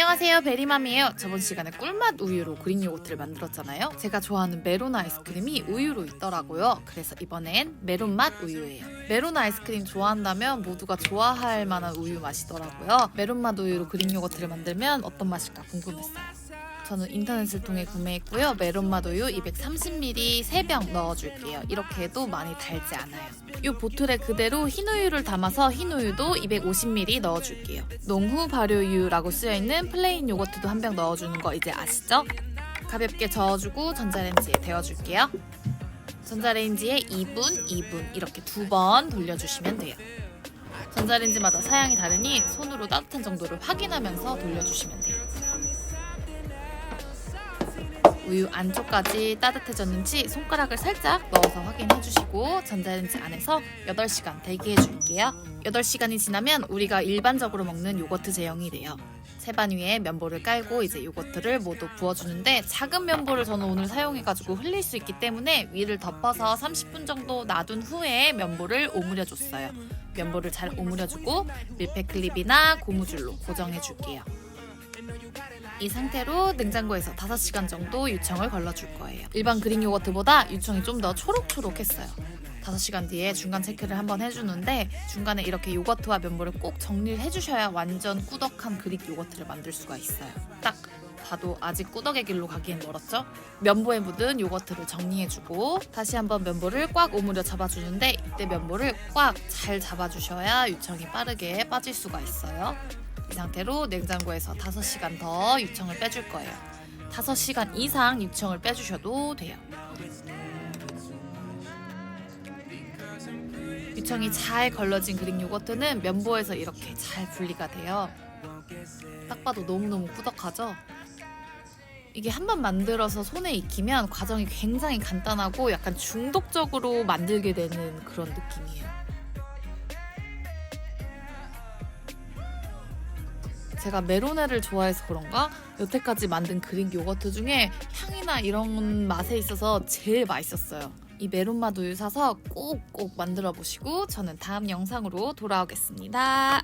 안녕하세요 베리맘이에요. 저번 시간에 꿀맛 우유로 그릭 요거트를 만들었잖아요. 제가 좋아하는 메론 아이스크림이 우유로 있더라고요. 그래서 이번엔 메론 맛 우유예요. 메론 아이스크림 좋아한다면 모두가 좋아할 만한 우유 맛이더라고요. 메론 맛 우유로 그릭 요거트를 만들면 어떤 맛일까 궁금했어요 저는 인터넷을 통해 구매했고요. 메론맛 우유 230ml 3병 넣어줄게요. 이렇게 해도 많이 달지 않아요. 이 보틀에 그대로 흰 우유를 담아서 흰 우유도 250ml 넣어줄게요. 농후 발효유라고 쓰여있는 플레인 요거트도 한 병 넣어주는 거 이제 아시죠? 가볍게 저어주고 전자레인지에 데워줄게요. 전자레인지에 2분, 2분 이렇게 두 번 돌려주시면 돼요. 전자레인지마다 사양이 다르니 손으로 따뜻한 정도를 확인하면서 돌려주시면 돼요. 우유 안쪽까지 따뜻해졌는지 손가락을 살짝 넣어서 확인해 주시고 전자레인지 안에서 8시간 대기해 줄게요. 8시간이 지나면 우리가 일반적으로 먹는 요거트 제형이 돼요. 세반 위에 면보를 깔고 이제 요거트를 모두 부어주는데 작은 면보를 저는 오늘 사용해가지고 흘릴 수 있기 때문에 위를 덮어서 30분 정도 놔둔 후에 면보를 오므려줬어요. 면보를 잘 오므려주고 밀폐 클립이나 고무줄로 고정해 줄게요. 이 상태로 냉장고에서 5시간 정도 유청을 걸러줄 거예요. 일반 그릭 요거트보다 유청이 좀 더 초록초록했어요. 5시간 뒤에 중간 체크를 한번 해주는데 중간에 이렇게 요거트와 면보를 꼭 정리를 해주셔야 완전 꾸덕한 그릭 요거트를 만들 수가 있어요. 딱 봐도 아직 꾸덕의 길로 가기엔 멀었죠? 면보에 묻은 요거트를 정리해주고 다시 한번 면보를 꽉 오므려 잡아주는데 이때 면보를 꽉 잘 잡아주셔야 유청이 빠르게 빠질 수가 있어요. 이 상태로 냉장고에서 5시간 더 유청을 빼줄 거예요. 5시간 이상 유청을 빼주셔도 돼요. 유청이 잘 걸러진 그릭 요거트는 면보에서 이렇게 잘 분리가 돼요. 딱 봐도 너무너무 꾸덕하죠? 이게 한 번 만들어서 손에 익히면 과정이 굉장히 간단하고 약간 중독적으로 만들게 되는 그런 느낌이에요. 제가 메로네를 좋아해서 그런가 여태까지 만든 그릭 요거트 중에 향이나 이런 맛에 있어서 제일 맛있었어요. 이 메론맛 우유 사서 꼭꼭 만들어 보시고 저는 다음 영상으로 돌아오겠습니다.